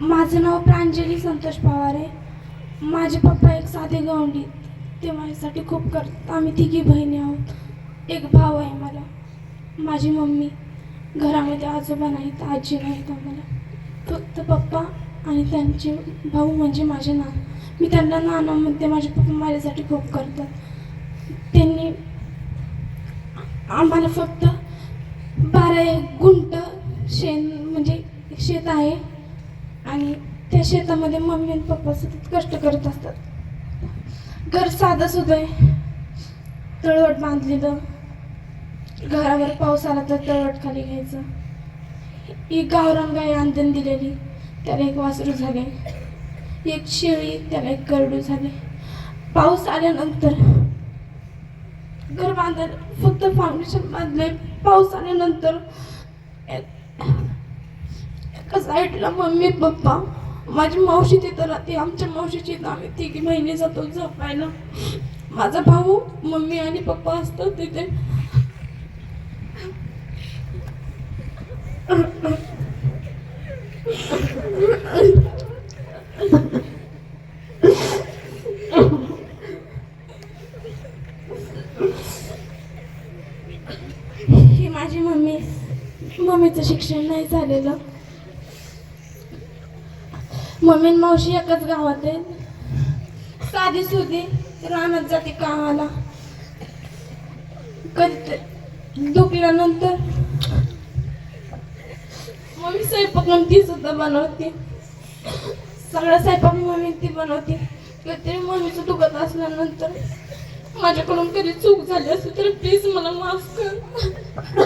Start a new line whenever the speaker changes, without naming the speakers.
माझं नाव प्रांजली संतोष पवार आहे. माझे पप्पा एक साधे गवंडी ते माझ्यासाठी खूप करतात. आम्ही तिघी बहिणी आहोत. एक भाऊ आहे मला. माझी मम्मी घरामध्ये आजोबा नाहीत आजी नाहीत आम्हाला. फक्त पप्पा आणि त्यांचे भाऊ म्हणजे माझे नाना मी त्यांना नाना म्हणते. माझे पप्पा माझ्यासाठी खूप करतात. त्यांनी आम्हाला फक्त बारा एक गुंट शेण म्हणजे शेत आहे. आणि त्या शेतामध्ये मम्मी आणि पप्पा सतत कष्ट करत असतात. घर साधं सुद्धा आहे तळवट बांधलेलं. घरावर पाऊस आला तर तळवट खाली घ्यायचं. ही गावरान गाय अंधन दिलेली त्याला एक वासरू झाले. एक शेळी त्याला एक करडू झाले. पाऊस आल्यानंतर घर बांधायला फक्त फाउंडेशन बांधले पाऊस आल्यानंतर साईडला मम्मी पप्पा माझी मावशी तिथं राहते आमच्या मावशीची इथं आम्ही तिघी महिने जातो झोपायला. माझा भाऊ मम्मी आणि पप्पा असतात तिथे. ही माझी मम्मी. मम्मीचं शिक्षण नाही झालेलं. मम्मी आणि मावशी एकाच गावात आहेत. साधी सुधी रानात जाते कामाला. कधी दुखल्यानंतर मम्मी स्वयंपाक ती सुद्धा बनवते. सगळा स्वयंपाक मम्मी ती बनवते. कधीतरी मम्मीचं दुखत असल्यानंतर माझ्याकडून कधी चूक झाली असेल तर प्लीज मला माफ कर.